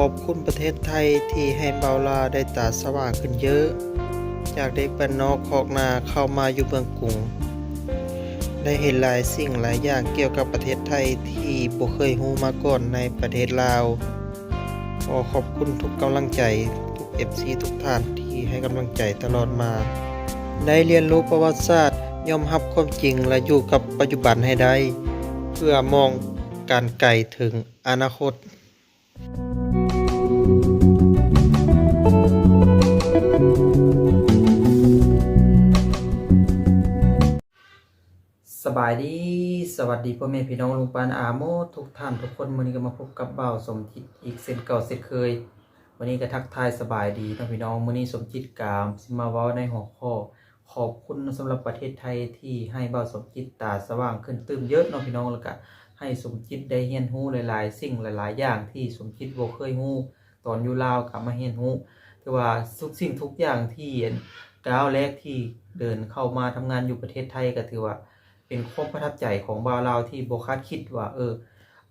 ขอบคุณประเทศไทยที่ให้เบาลาได้ตาสว่างขึ้นเยอะ จากเด็กบ้านนอกคอกนาเข้ามาอยู่เมืองกรุง ได้เห็นหลายสิ่งหลายอย่างเกี่ยวกับประเทศไทยที่บ่เคยรู้มาก่อนในประเทศลาว ขอขอบคุณทุกกำลังใจทุก FC ทุกท่านที่ให้กำลังใจตลอดมา ได้เรียนรู้ประวัติศาสตร์ยอมรับความจริงและอยู่กับปัจจุบันให้ได้ เพื่อมองการไกลถึงอนาคต สบายดีสวัสดีพ่อแม่พี่น้องลุงปานอาโมทุกท่านทุกคนวันนี้ก็มาพบกับเบ่าสมจิตอีกเส้นเก่าเส้นเคย วันนี้ก็ทักทายสบายดีนะพี่น้องวันนี้สมจิตกามสิมาเว้าในหัวข้อขอบคุณสำหรับประเทศไทยที่ให้เบ่าสมจิตตาสว่างขึ้นตื้มเยอะเนาะพี่น้องแล้วก็ให้สมจิตได้เรียนรู้หลาย ๆ สิ่งหลาย ๆ อย่างที่สมจิตบ่เคยรู้ตอนอยู่ลาวกลับมาเรียนรู้ แต่ว่าทุกสิ่งทุกอย่างที่ก้าวแรกที่เดินเข้ามาทำงานอยู่ประเทศไทยก็ถือว่า เป็นความประทับใจของบ่าวลาวที่โบคาดคิดว่า เออ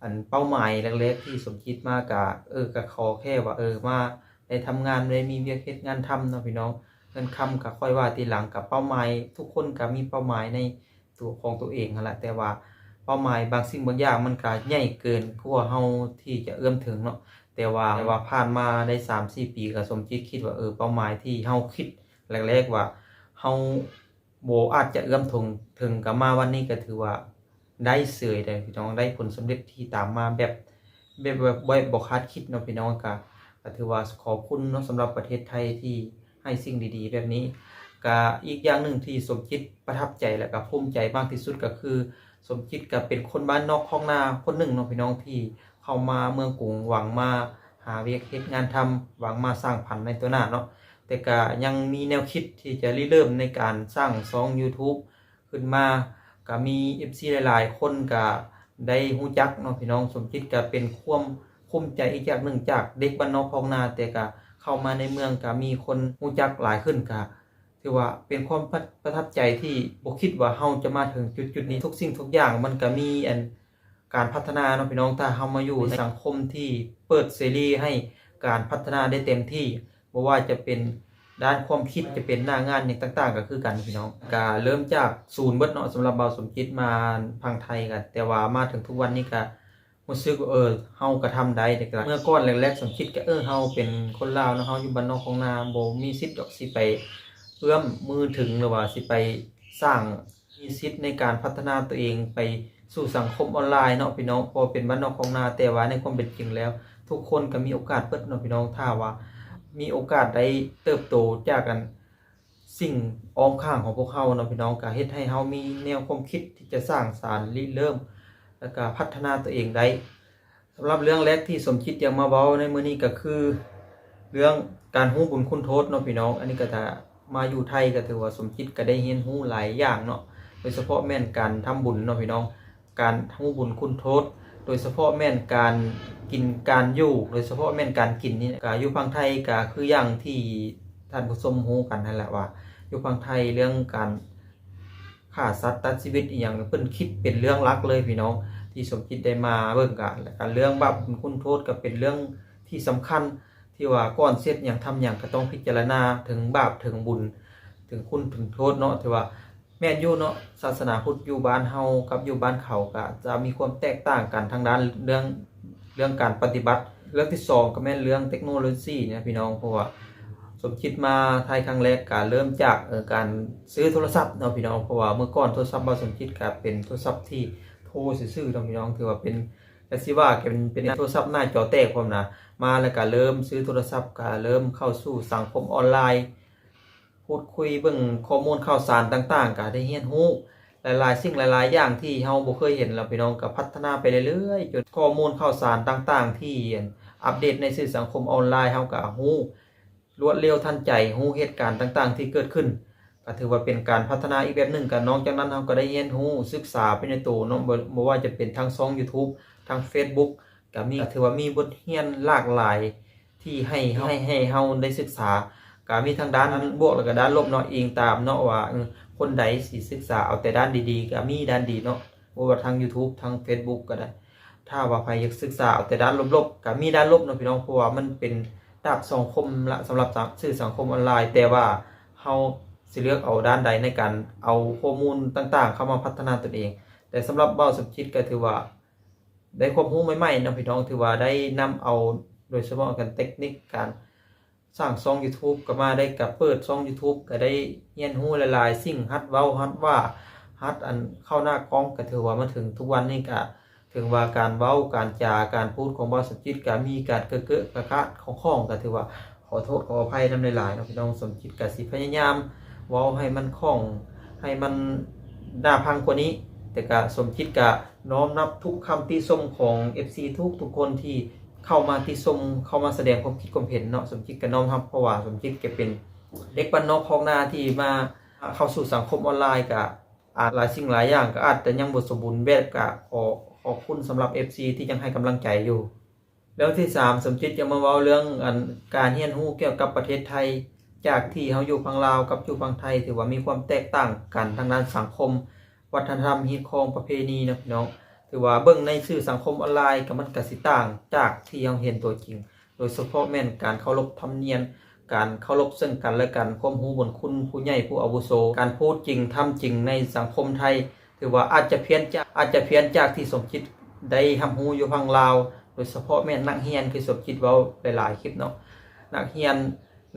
อันเป้าหมายแรกๆที่สมคิดมากกะเออก็ขอแค่ว่า เออมาได้ทำงานได้มีเวียกเฮ็ดงานทำเนาะพี่น้องเงินคำก็ค่อยว่าทีหลังกับเป้าหมายทุกคนก็มีเป้าหมายในตัวของตัวเองนั่นแหละแต่ว่าเป้าหมายบางสิ่งบางอย่างมันก็ใหญ่เกินกว่าเฮาที่จะเอื้อมถึงเนาะ แต่ว่าแต่ว่าผ่านมาได้3-4ปีก็สมคิดคิดว่าเออเป้าหมายที่เฮาคิดแรกๆว่าเฮาโบอาจจะเอื้อมถึงถึงกับมาวันนี้ก็ถือว่าได้เสยได้พี่น้องได้ผลสำเร็จที่ตามมาแบบแบบแบบบ่บ่คาดคิดเนาะพี่น้องก็ก็ถือว่าขอบคุณเนาะสำหรับประเทศไทยที่ให้สิ่งดีๆ แบบนี้ก็อีกอย่างหนึ่งที่สมคิดประทับใจและก็ภูมิใจมากที่สุดก็คือ สมคิดก็เป็นคนบ้านนอกของนาคนหนึ่งเนาะพี่น้องที่ เข้ามาเมืองกรุงหวังมาหาเวียกเฮ็ดงานทำหวังมาสร้างพันในตัวหน้าเนาะแต่ก็ยังมีแนวคิดที่จะริเริ่มในการสร้างช่อง YouTube ขึ้นมาก็มี FC หลาย ๆ คนก็ได้ฮู้จักเนาะพี่น้องสมคิดก็เป็นความภูมิใจอีกอย่างหนึ่งจากเด็กบ้านนอกของนาแต่ก็เข้ามาในเมืองก็มีคนฮู้จักหลายขึ้นก็ถือว่าเป็นความประประทับใจที่บ่คิดว่าเฮาจะมาถึงจุดๆนี้ทุกสิ่งทุกอย่างมันก็มีอัน การพัฒนาเนาะพี่น้องถ้าเฮามาอยู่ในสังคมที่เปิดเสรีให้การพัฒนาได้เต็มที่บ่ว่าจะเป็นด้านความคิดจะเป็นหน้างานอย่างต่าง ๆ ก็คือกันพี่น้องก็เริ่มจากศูนย์เบิดเนาะสำหรับเบาสมคิดมาพังไทยกันแต่ว่ามาถึงทุกวันนี้ก็รู้สึกว่าเออเฮาก็ทำได้แต่ก็เมื่อก่อนแรกๆสมคิดก็เออเฮาเป็นคนลาวเนาะเฮาอยู่บ้านนอกของนาบ่มีสิทธิ์ดอกสิไปเอื้อมมือถึงหรือว่าสิไปสร้างมีสิทธิ์ในการพัฒนาตัวเองไป สู่สังคมออนไลน์เนาะพี่น้องพอเป็นบ้านนอกของนาแต่ว่าในความเป็นจริงแล้ว ทุกคนก็มีโอกาสเปิดเนาะพี่น้องถ้าว่า มีโอกาสได้เติบโตจากกันสิ่งอ้อมข้างของพวกเขาเนาะพี่น้องก็เฮ็ดให้เฮามีแนวความคิดที่จะสร้างสารริเริ่ม แล้วก็พัฒนาตัวเองได้สำหรับเรื่องแรกที่สมคิดอยากมาเว้าในมื้อนี้ก็คือ เรื่องการฮู้บุญคุณโทษเนาะพี่น้อง อันนี้ก็ถ้ามาอยู่ไทยก็ถือว่าสมคิดก็ได้เรียนรู้หลายอย่างเนาะโดยเฉพาะแม่นการทำบุญเนาะพี่น้อง การฮู้บุญคุณโทษ โดยเฉพาะแม่นการกินการอยู่โดยเฉพาะแม่นการกินนี่ก็อยู่พังไทยก็คืออย่างที่ท่านผู้ชมรู้กันนั่นแหละว่าอยู่พังไทยเรื่องการฆ่าสัตว์ตัดชีวิตอีหยังเพิ่นคิดเป็นเรื่องหลักเลยพี่น้องที่สมคิดได้มาเบิ่งกันและการเรื่องบาปบุญคุณโทษก็เป็นเรื่องที่สำคัญที่ว่าก่อนเสร็จอย่างทำอย่างก็ต้องพิจารณาถึงบาปถึงบุญ ถึงคุณถึงโทษเนาะที่ว่า แม่นอยู่เนาะศาสนาพุทธอยู่บ้านเฮากับอยู่บ้านเขาก็จะมีความแตกต่างกันทางด้านเรื่องเรื่องการปฏิบัติ เรื่องที่สองก็แม่นเรื่องเทคโนโลยีเนี่ยพี่น้องเพราะว่าสมคิดมาไทยครั้งแรกก็เริ่มจากการซื้อโทรศัพท์เนาะพี่น้องเพราะว่าเมื่อก่อนโทรศัพท์บ่าสมคิดก็เป็นโทรศัพท์ที่โทรซื่อๆเนาะพี่น้องถือว่าเป็นก็สิว่าเป็นเป็นโทรศัพท์หน้าจอแตกพร้อมนะมาแล้วก็เริ่มซื้อโทรศัพท์ก็เริ่มเข้าสู่สังคมออนไลน์ พูดคุยเบิ่งข้อมูลข่าวสารต่าง ๆก็ได้เรียนรู้หลายๆ สิ่งหลาย ๆ อย่างที่เฮาบ่เคยเห็นแล้วพี่น้องก็พัฒนาไปเรื่อยๆจนข้อมูลข่าวสารต่างๆ ที่อัปเดตในสื่อสังคมออนไลน์เฮาก็รู้รวดเร็วทันใจรู้เหตุการณ์ต่าง ๆ ที่เกิดขึ้นก็ถือว่าเป็นการพัฒนาอีกแบบหนึ่งกันนอกจากนั้นเฮาก็ได้เรียนรู้ศึกษาไปในตัวเนาะบ่บ่ว่าจะเป็นทางช่อง YouTube ทาง Facebook ก็มีก็ถือว่ามีบทเรียนหลากหลายที่ให้ให้ให้เฮาได้ศึกษา ก็มีทางด้านบวกแล้วก็ด้านลบเนาะเองตามเนาะว่าคนใดสิศึกษาเอาแต่ด้านดีๆก็มีด้านดีเนาะว่าทาง YouTube ทาง Facebook ก็ได้ ถ้าว่าใครอยากศึกษาเอาแต่ด้านลบๆก็มีด้านลบเนาะพี่น้องเพราะว่ามันเป็นดาบสองคมละสำหรับสื่อสังคมออนไลน์ แต่ว่าเฮาสิเลือกเอาด้านใดในการเอาข้อมูลต่างๆ เข้ามาพัฒนาตนเอง แต่สำหรับเบ้าสมจิตก็ถือว่า ได้ความรู้ใหม่ๆเนาะพี่น้องถือว่าได้นำเอาโดยเฉพาะกันเทคนิคการ สร้างช่อง YouTube ก็มาได้กับเปิดช่อง YouTube ก็ได้เรียนรู้หลายๆสิ่งฮัดเว้าฮัดว่าฮัดอันเข้าหน้ากล้องก็ถือว่ามาถึงทุกวันนี้ก็ถึงว่าการเว้าการจาการพูดของบ้าสจิตก็มีการเกอะเกอะกะกะของข้องก็ถือว่าขอโทษขออภัยนำหลายๆเนาะพี่น้องสมจิตก็สิพยายามเว้าให้มันคล่องให้มันหน่าพังกว่านี้ แต่ก็สมคิดกะน้อมนับทุกคำติชมของ FC ทุกทุกคนที่ เข้ามาติชมเข้ามาแสดงความคิดความเห็นเนาะสมคิดก็น้อมรับเพราะว่าสมคิดแกเป็นเด็กบ้านนอกของนาที่มาเข้าสู่สังคมออนไลน์กะอาจหลายสิ่งหลายอย่างก็อาจจะยังบ่สมบูรณ์แบบกะขอขอบคุณสำหรับ FC ที่ยังให้กำลังใจอยู่เรื่องที่ 3 สมคิดจะมาเว้าเรื่องการเรียนรู้เกี่ยวกับประเทศไทย จากที่เฮาอยู่ฝั่งลาวกับอยู่ฝั่งไทย ถือว่ามีความแตกต่างกันทางด้านสังคม วัฒนธรรมฮีตคองประเพณีนะพี่น้อง ถือว่าเบิ่งในสื่อสังคมออนไลน์ก็มันกสิต่าง จากที่เราเห็นตัวจริง โดยเฉพาะแม่นการเคารพธรรมเนียมการเคารพซึ่งกันและกันความรู้บุญคุณผู้ใหญ่ผู้อาวุโส การพูดจริงทำจริงในสังคมไทยถือว่าอาจจะเพี้ยนจากอาจจะเพี้ยนจากที่สมคิดได้ทำฮู้อยู่พังลาว โดยเฉพาะแม่นนักเรียนคือสมคิดเว้าหลายๆคลิปเนาะนักเรียน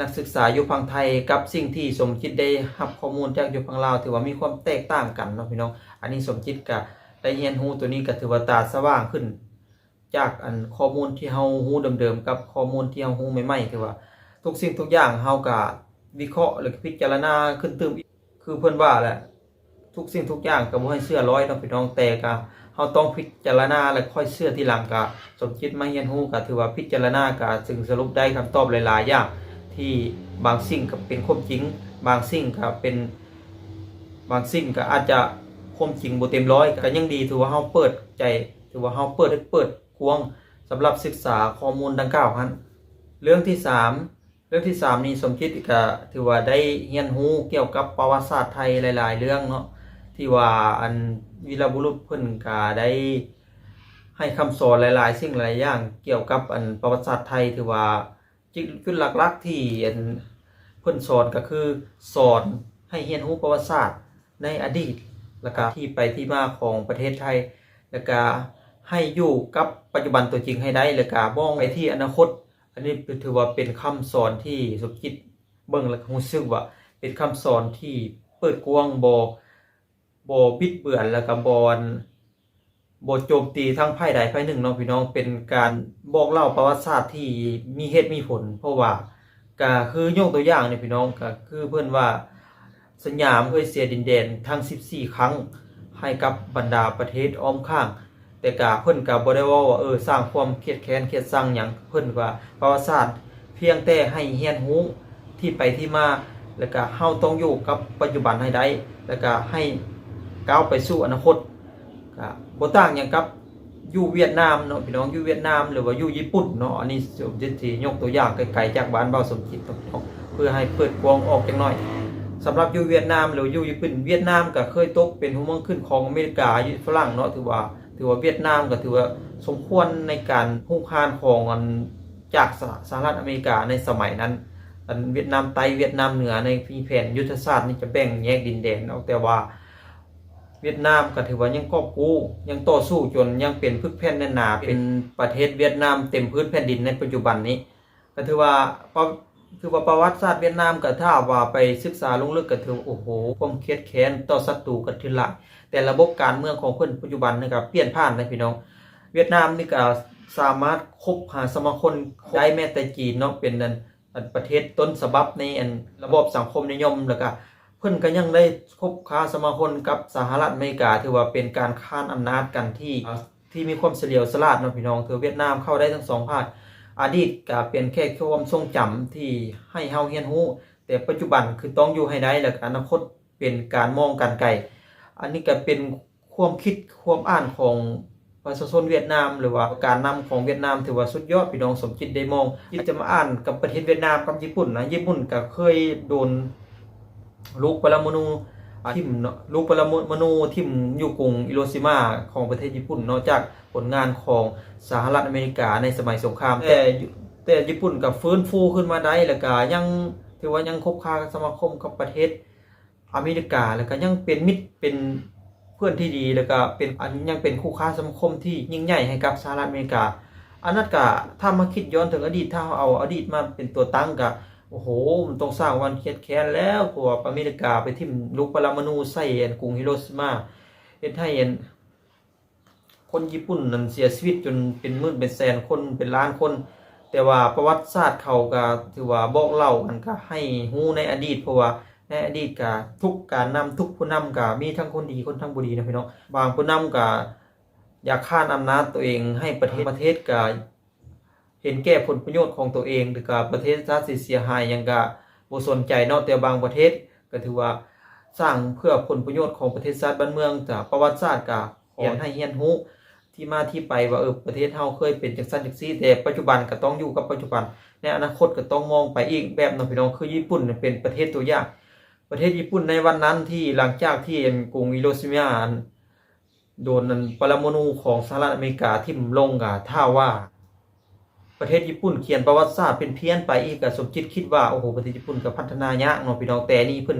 นักศึกษาอยู่พังไทยกับสิ่งที่สมคิดได้รับข้อมูลจากอยู่พังลาว ถือว่ามีความแตกต่างกันเนาะพี่น้องอันนี้สมคิดก็ ได้เรียนรู้ตัวนี้ก็ถือว่าตาสว่างขึ้น จากอันข้อมูลที่เฮาฮู้เดิมๆกับข้อมูลที่เฮาฮู้ใหม่ๆถือว่า ทุกสิ่งทุกอย่างเฮาก็วิเคราะห์หรือพิจารณาขึ้นตื่มคือเพิ่นว่าแหละทุกสิ่งทุกอย่างก็บ่ให้เชื่อร้อยเนาะพี่น้องแต่ก็เฮาต้องพิจารณาแล้วค่อยเชื่อทีหลังก็สมคิดมาเรียนรู้ก็ถือว่าพิจารณาก็จึงสรุปได้คำตอบหลายๆอย่างที่บางสิ่งก็เป็นความจริง บางสิ่งก็เป็นบางสิ่งก็อาจจะ ความจริงบ่เต็มร้อยก็ยังดีถือว่าเฮาเปิดใจ ถือว่าเฮาเปิดเปิดกว้างสำหรับศึกษาข้อมูลดังกล่าวหันเรื่องที่สามเรื่องที่สามนี่สมคิดก็ถือว่าได้เรียนรู้เกี่ยวกับประวัติศาสตร์ไทยหลาย ๆ เรื่องเนาะที่ว่าอันวีรบุรุษเพิ่นก็ได้ให้คำสอนหลาย ๆ สิ่งหลายอย่างเกี่ยวกับอันประวัติศาสตร์ไทยถือว่าจุดหลัก ๆ ที่อันเพิ่นสอนก็คือสอนให้เรียนรู้ประวัติศาสตร์ในอดีต แล้วก็ที่ไปที่มาของประเทศไทย แล้วก็ให้อยู่กับปัจจุบันตัวจริงให้ได้ แล้วก็มองไปที่อนาคต อันนี้ถือว่าเป็นคำสอนที่สมคิดเบิ่งแล้วก็รู้สึกว่าเป็นคำสอนที่เปิดกว้างบ่บ่บิดเบือนแล้วก็บ่อนบ่โจมตีทั้งฝ่ายใดฝ่ายหนึ่งเนาะพี่น้องเป็นการบอกเล่าประวัติศาสตร์ที่มีเหตุมีผล เพราะว่าก็คือยกตัวอย่างเนี่ยพี่น้องก็คือเพิ่นว่า สยามเคยเสียดินแดนทั้ง 14 ครั้ง ให้กับบรรดาประเทศอ้อมข้าง แต่ก็เพิ่นก็บ่ได้ว่าว่าเออสร้างความเครียดแค้นเครียดสั่งหยังเพิ่นว่าประวัติศาสตร์เพียงแต่ให้เรียนรู้ที่ไปที่มาแล้วก็เฮาต้องอยู่กับปัจจุบันให้ได้ แล้วก็ให้ก้าวไปสู่อนาคตก็บ่ต่างหยังกับอยู่เวียดนามเนาะพี่น้องอยู่เวียดนามหรือว่าอยู่ญี่ปุ่นเนาะอันนี้สมจิตสิยกตัวอย่างไกลๆจากบ้านเบาสมจิตเพื่อให้เปิดกว้างออกจักหน่อย สำหรับอยู่เวียดนามหรืออยู่ญี่ปุ่นเวียดนามก็เคยตกเป็นหัวเมืองขึ้นของอเมริกาอยู่ฝรั่งเนาะถือว่า ถือว่าเวียดนามก็ถือว่าสมควรในการหุ้งคานของอันจากสหสหรัฐอเมริกาในสมัยนั้นอันเวียดนามใต้เวียดนามเหนือในมีแผนยุทธศาสตร์นี่จะแบ่งแยกดินแดนเอาแต่ว่า เวียดนามก็ถือว่ายังกอบกู้ยังต่อสู้จนยังเป็นพึกแผ่นแน่นหนาเป็นประเทศเวียดนามเต็มพื้นแผ่นดินในปัจจุบันนี้ก็ถือว่าประ คือว่าประวัติศาสตร์เวียดนามก็ถ้าว่าไปศึกษาลงลึกก็ถือว่าโอ้โหความเครียดแค้นต่อศัตรูก็ถือหลายแต่ระบบการเมืองของเพิ่นปัจจุบันนี่ก็เปลี่ยนผ่านนะพี่น้อง เวียดนามนี่ก็สามารถคบหาสมาคมได้แม้แต่จีนเนาะเป็นนันประเทศต้นฉบับในอันระบบสังคมนิยมแล้วก็เพิ่นก็ยังได้คบค้าสมาคมกับสหรัฐอเมริกา ถือว่าเป็นการค้านอำนาจกันที่ที่มีความเฉลียวฉลาดเนาะพี่น้องถือเวียดนามเข้าได้ทั้งสองภาค อดีตก็เป็นแค่ความทรงจำที่ให้เฮาเรียนรู้แต่ปัจจุบันคือต้องอยู่ให้ได้แล้วก็อนาคตเป็นการมองกันไกลอันนี้ก็เป็นความคิดความอ่านของประชาชนเวียดนาม หรือว่าการนำของเวียดนามถือว่าสุดยอดพี่น้องสมจิตได้มองที่จะมาอ่านกับประเทศเวียดนามกับญี่ปุ่นนะญี่ปุ่นก็เคยโดนลูกปรมาณู ทิมเนาะลูกปรมาณูทิมอยู่กรุงอิโรชิมาของประเทศญี่ปุ่นนอกจากผลงานของสหรัฐอเมริกาในสมัยสงคราม แต่แต่ญี่ปุ่นกับฟื้นฟูขึ้นมาได้แล้วก็ยังถือว่ายังคบค้าสมาคมกับประเทศอเมริกาแล้วก็ยังเป็นมิตรเป็นเพื่อนที่ดีแล้วก็เป็นอันยังเป็นคู่ค้าสมาคมที่ยิ่งใหญ่ให้กับสหรัฐอเมริกาอันนั้นก็ถ้ามาคิดย้อนถึงอดีตถ้าเอาอดีตมาเป็นตัวตั้งก็ โอ้โห มันต้องสร้างวันเครียดแค้นแล้วพว่าอเมริกาไปทิ่มลูกปรมาณูใส่เอันกรุงฮิโรชิมาเฮ็ดให้อันคนญี่ปุ่นนั้นเสียชีวิตจนเป็นหมื่นเป็นแสนคนเป็นล้านคน แต่ว่าประวัติศาสตร์เขาก็ถือว่าบอกเล่ากันก็ให้ฮู้ในอดีตเพราะว่าในอดีตก็ทุกการนำทุกผู้นำก็มีทั้งคนดีคนทั้งบ่ดีนะพี่น้องบางผู้นำก็อยากข้านอำนาจตัวเองให้ประเทศประเทศก็ เห็นแก่ผลประโยชน์ของตัวเองหรือก็ประเทศชาติเสียหายยังก็บ่สนใจนาะแต่บางประเทศ ก็ถือว่าสร้างเพื่อผลประโยชน์ของประเทศชาติบ้านเมืองจากประวัติศาสตร์ก็เรียนให้เรียนรู้ที่มาที่ไปว่าเออประเทศเฮาเคยเป็นจังซั่นจังซี่แต่ปัจจุบันก็ต้องอยู่กับปัจจุบัน ในอนาคตก็ต้องมองไปอีกแบบเนาะพี่น้องคือญี่ปุ่นเป็นประเทศตัวอย่างประเทศญี่ปุ่นในวันนั้นที่หลังจากที่กรุงฮิโรชิมาโดนนั้นปรมาณูของสหรัฐอเมริกาทิ่มลงกะถ้าว่า ประเทศญี่ปุ่นเขียนประวัติศาสตร์เป็นเพี้ยนไปอีกก็สมคิดคิดว่าโอ้โหประเทศญี่ปุ่นก็พัฒนายากเนาะพี่น้องแต่นี่เพิ่น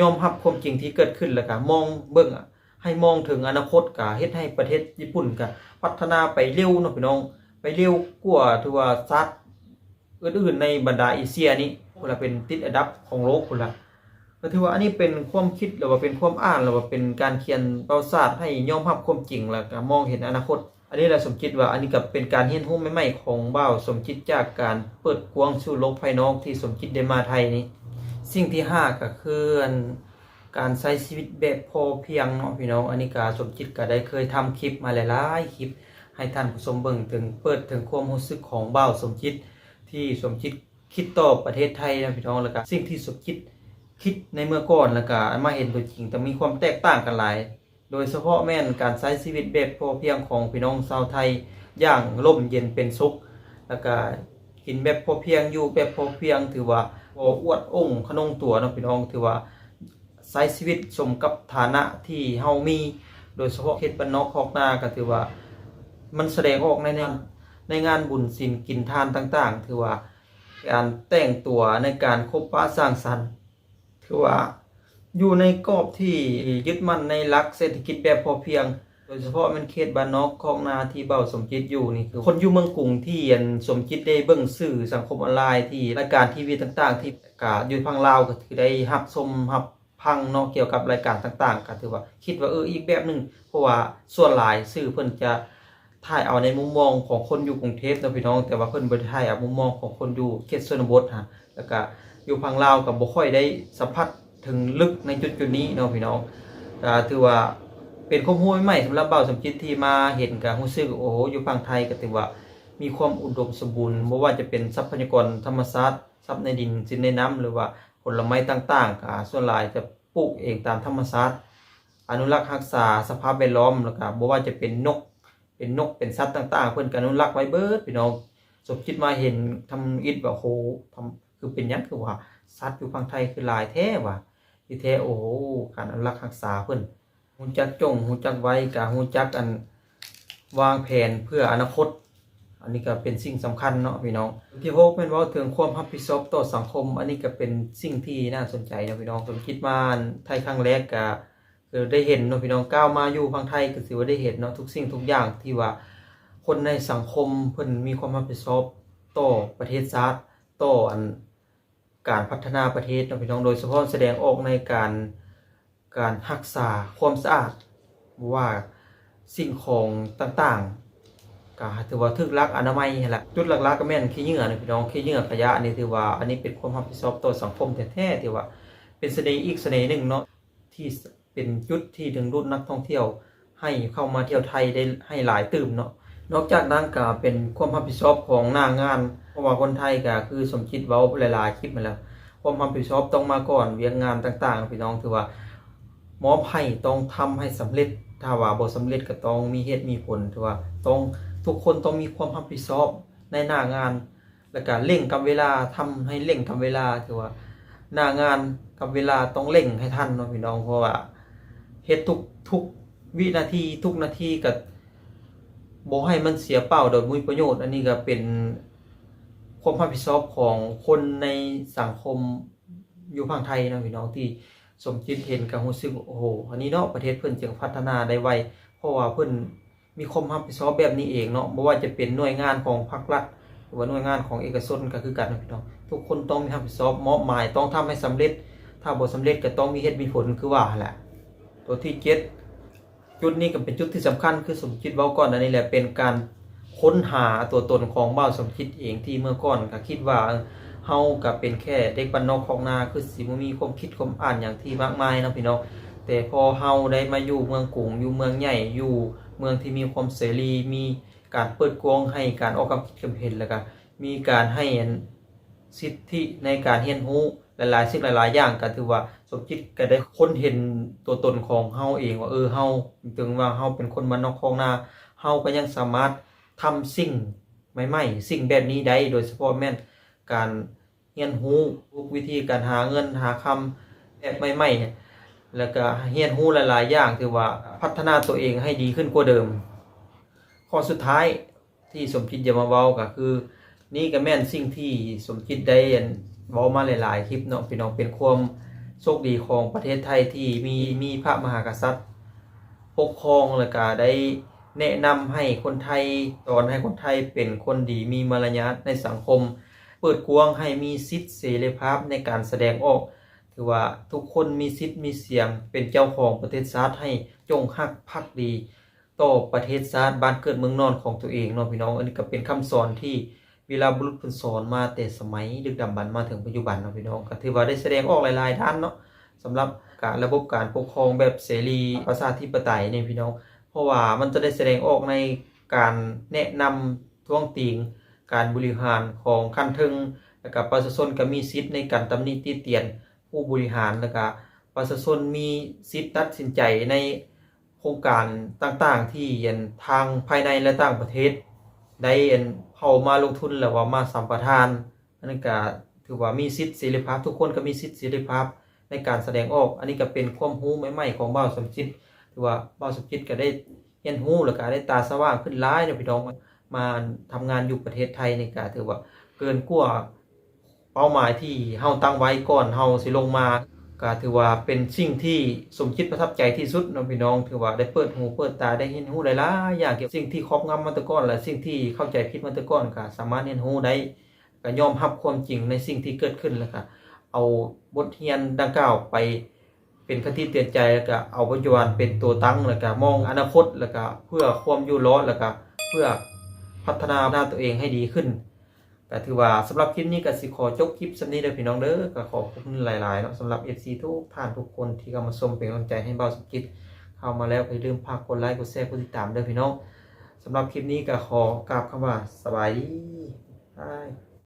ยอมรับความจริงที่เกิดขึ้นแล้วก็มองเบิ่งอะให้มองถึงอนาคตก็เฮ็ดให้ประเทศญี่ปุ่นก็พัฒนาไปเร็วเนาะพี่น้องไปเร็วกว่าที่ว่าซัดอื่นๆในบรรดาเอเชียนี้พุ่นละเป็นติดอันดับของโลกพุ่นละก็ถือว่าอันนี้เป็นความคิดหรือว่าเป็นความอ่านหรือว่าเป็นการเขียนประวัติศาสตร์ให้ยอมรับความจริงแล้วก็มองเห็นอนาคต อันนี้แหละสมคิดว่าอันนี้ก็เป็นการเรียนรู้ใหม่ๆของเบ่าสมคิดจากการเปิดกว้างสู่โลกภายนอกที่สมคิดได้มาไทยนี้ สิ่งที่ห้าก็คืออันการใช้ชีวิตแบบพอเพียงเนาะพี่น้องอันนี้ก็สมคิดก็ได้เคยทำคลิปมาหลายๆคลิป ให้ท่านผู้ชมเบิ่งถึงเปิดถึงความรู้สึกของเบ่าสมคิดที่สมคิดคิดต่อประเทศไทยนะพี่น้องแล้วก็สิ่งที่สมคิดคิดในเมื่อก่อนแล้วก็มาเห็นตัวจริงแต่มีความแตกต่างกันหลาย โดยเฉพาะแม่นการใช้ชีวิตแบบพอเพียงของพี่น้องชาวไทยอย่างร่มเย็นเป็นสุข แล้วก็กินแบบพอเพียงอยู่แบบพอเพียง ถือว่าบ่อวดองค์ขนงตัวเนาะพี่น้องถือว่าใช้ชีวิตสมกับฐานะที่เฮามี โดยเฉพาะเขตบ้านนอกคอกนาก็ถือว่ามันแสดงออกในในในงานบุญศีลกินทานต่าง ๆ ถือว่าการแต่งตัวในการคบปะสร้างสรรค์คือว่า อยู่ในกรอบที่ยึดมั่นในหลักเศรษฐกิจแบบพอเพียง โดยเฉพาะมันเขตบ้านนอกของนาที่เบาสมจิตอยู่นี่คือคนอยู่เมืองกรุงที่อันสมจิตได้เบิ่งสื่อสังคมออนไลน์ที่รายการทีวีต่าง ๆ ที่กาอยู่พังลาวก็ถือได้รับชมรับพังเนาะเกี่ยวกับรายการต่างๆก็ถือว่าคิดว่าเอออีกแบบหนึ่งเพราะว่าส่วนหลายสื่อเพิ่นจะถ่ายเอาในมุมมองของคนอยู่กรุงเทพนะพี่น้อง แต่ว่าเพิ่นบ่ได้ถ่ายเอามุมมองของคนอยู่เขตชนบทฮะแล้วก็อยู่พังลาวกับบ่ค่อยได้สัมผัส ถึงลึกในจุดจุดๆนี้เนาะพี่น้องก็ถือว่าเป็นข้อมูลใหม่สำหรับเบาสมจิตที่มาเห็นกับรู้สึกโอ้โหอยู่ฝั่งไทยก็ถือว่ามีความอุดมสมบูรณ์บ่ว่าจะเป็นทรัพยากรธรรมชาติทรัพย์ในดินสินในน้ำหรือว่าผลไม้ต่างๆก็ส่วนหลายจะปลูกเองตามธรรมชาติอนุรักษ์รักษาสภาพแวดล้อมแล้วก็บ่ว่าจะเป็นนก เป็นนกเป็นสัตว์ต่างๆ เพิ่อนก็อนุรักษ์ไว้เบิดพี่น้องสมคิดมาเห็นทำอิฐว่าโหทำคือเป็นยังคือว่า สัตว์อยู่ฝั่งไทยคือหลายแท้ว่ะที่แท้โอ้โหการอนุรักษ์รักษาเพิ่นฮู้จักจงฮู้จักไว้กะฮู้จักอันวางแผนเพื่ออนาคต อันนี้ก็เป็นสิ่งสำคัญเนาะพี่น้อง ที่โฮกแม่นว่าถึงความรับผิดชอบต่อสังคม อันนี้ก็เป็นสิ่งที่น่าสนใจเนาะพี่น้องผมคิดมาไทยครั้งแรกก็คือได้เห็นเนาะพี่น้องก้าวมาอยู่ฝั่งไทยก็ถือว่าได้เห็นเนาะทุกสิ่งทุกอย่างที่ว่าคนในสังคมเพิ่นมีความรับผิดชอบต่อประเทศชาติต่ออัน การพัฒนาประเทศนะพี่น้องโดยเฉพาะแสดงออกในการการรักษาความสะอาดว่าสิ่งของต่างๆก็ถือว่าถึกลักอนามัยนั่แหละจุดหลักๆก็แม่นขี้เหงื่อนะพี่น้องขี้เหงื่อขยะนี่ถือว่าอันนี้เป็นความรับผิดชอบต่อสังคมแท้ๆที่ว่าเป็นเสน่ห์อีกเสน่ห์หนึ่งเนาะที่เป็นจุดที่ดึงดูดนักท่องเที่ยวให้เข้ามาเที่ยวไทยได้ให้หลายตื่มเนาะ นอกจากนั้นก็เป็นความรับผิดชอบของหน้างาน เพราะว่าคนไทยก็คือสมคิดเว้าหลายๆคลิปมาแล้ว ความรับผิดชอบต้องมาก่อนเวียงงานต่างๆ พี่น้องถือว่าหมอบให้ต้องทำให้สำเร็จ ถ้าว่าบ่สำเร็จก็ต้องมีเหตุมีผลถือว่าต้องทุกคนต้องมีความรับผิดชอบในหน้างาน แล้วก็เร่งกับเวลาทำให้เร่งกับเวลาถือว่าหน้างานกับเวลาต้องเร่งให้ทันเนาะพี่น้องเพราะว่าเฮ็ดทุกทุกวินาทีทุกนาทีก็บ่ ให้มันเสียเปล่าโดยมุยประโยชน์ อันนี้ก็เป็นความรับผิดชอบของคนในสังคมอยู่ภาคไทยนะพี่น้องที่สมคิดเห็นก็รู้สึกโอ้โหอันนี้เนาะประเทศเพิ่อนจึงพัฒนาได้ไวเพราะว่าเพิ่อนมีความรับผิดชอบแบบนี้เองเนาะบ่ว่าจะเป็นหน่วยงานของภาครัฐหรือว่าหน่วยงานของเอกชนก็คือกันนะพี่น้องทุกคนต้องมีรับผิดชอบมอบหมายต้องทำให้สำเร็จ ถ้าบ่สำเร็จก็ต้องมีเหตุมีผลคือว่าแหละตัวที่เจ็ด จุดนี้ก็เป็นจุดที่สำคัญคือสมคิดเว้าก่อนอันนี้แหละเป็นการค้นหาตัวตนของเบ่าสมคิดเองที่เมื่อก่อนก็คิดว่าเฮาก็เป็นแค่เด็กบ้านนอกของนาคือสิบ่มีความคิดความอ่านอย่างที่มากมายนะพี่น้องแต่พอเฮาได้มาอยู่เมืองกรุงอยู่เมืองใหญ่อยู่เมืองที่มีความเสรีมีการเปิดกว้างให้การออกความคิดความเห็นแล้วก็มีการให้อันสิทธิในการเรียนรู้หลายๆสิ่งหลายๆอย่างก็ถือว่า สมคิดก็ได้ค้นเห็นตัวตนของเฮาเองว่าเออเฮาถึงว่าเฮาเป็นคนบ้านนอกคลองนาเฮาก็ยังสามารถทำสิ่งใหม่ๆสิ่งแบบนี้ได้โดยเฉพาะแม่นการเรียนรู้วิธีการหาเงินหาคำแบบใหม่ๆแล้วก็เรียนรู้หลายๆอย่างถือว่าพัฒนาตัวเองให้ดีขึ้นกว่าเดิม ข้อสุดท้ายที่สมคิดจะมาเว้าก็คือ นี่ก็แม่นสิ่งที่สมคิดได้อันเว้ามาหลายๆคลิปเนาะพี่น้องเป็นความ โชคดีของประเทศไทยที่มีมีพระมหากษัตริย์ ปกครองแล้วก็ได้แนะนำให้คนไทยสอนให้คนไทยเป็นคนดีมีมารยาทในสังคม เปิดกว้างให้มีสิทธิเสรีภาพในการแสดงออก ถือว่าทุกคนมีสิทธิ์มีเสียง เป็นเจ้าของประเทศชาติให้จงฮักภักดี ต่อประเทศชาติบ้านเกิดเมืองนอนของตัวเองเนาะพี่น้อง อันนี้ก็เป็นคำสอนที่ เวลาบุรุษเพิ่นสอนมาแต่สมัยดึกดำบรรพ์มาถึงปัจจุบันเนาะพี่น้องก็ถือว่าได้แสดงออกหลายๆด้านเนาะสำหรับการระบบการปกครองแบบเสรีประชาธิปไตยเนี่ยพี่น้อง เพราะว่ามันจะได้แสดงออกในการแนะนำท้วงติงการบริหารของขั้นถึงแล้วก็ประชาชนก็มีสิทธิ์ในการตำหนิติเตียนผู้บริหารแล้วก็ประชาชนมีสิทธิ์ตัดสินใจในโครงการต่างๆ ที่ยันทางภายในและต่างประเทศได้อัน เข้ามาลงทุนแล้วว่ามาสัมปทานนนั้นก็ถือว่ามีสิทธิเสรีภาพ ทุกคนก็มีสิทธิเสรีภาพในการแสดงออก อันนี้ก็เป็นความรู้ใหม่ๆของบ่าวสมจิตถือว่าบ่าวสมจิตก็ได้เรียนรู้แล้วก็ได้ตาสว่างขึ้นหลายเนะพี่น้องมาทำงานอยู่ประเทศไทยนี่ก็ถือว่าเกินกว่าเป้าหมายที่เฮาตั้งไว้ก่อนเฮาสิลงมา ก็ถือว่าเป็นสิ่งที่สมคิดประทับใจที่สุดเนาะพี่น้องถือว่าได้เปิดหูเปิดตาได้เห็นหูได้ลายอย่างเกี่ยวกับสิ่งที่ครอบงำมาแตะก่อน และสิ่งที่เข้าใจผิดมาแตะก่อนก็สามารถเรียนรู้ได้ก็ยอมรับความจริงในสิ่งที่เกิดขึ้นแล้วก็เอาบทเรียนดังกล่าวไปเป็นคติเตือนใจแล้วก็เอาปัจจุบันเป็นตัวตั้งแล้วก็มองอนาคตแล้วก็เพื่อความอยู่รอดแล้วก็เพื่อพัฒนาหน้าตัวเองให้ดีขึ้น ก็ถือว่าสำหรับคลิปนี้ก็สิขอจบคลิปสำนี้เด้อพี่น้องเด้อก็ขอบคุณหลายๆเนาะสำหรับ FC ทุกท่านทุกคนที่เข้ามาชมเป็นกำลังใจให้เบาสกิจเข้ามาแล้วอย่าลืมฝากกดไลค์กดแชร์กดติดตามเด้อพี่น้องสำหรับคลิปนี้ก็ขอกราบคำว่าสบายดีบาย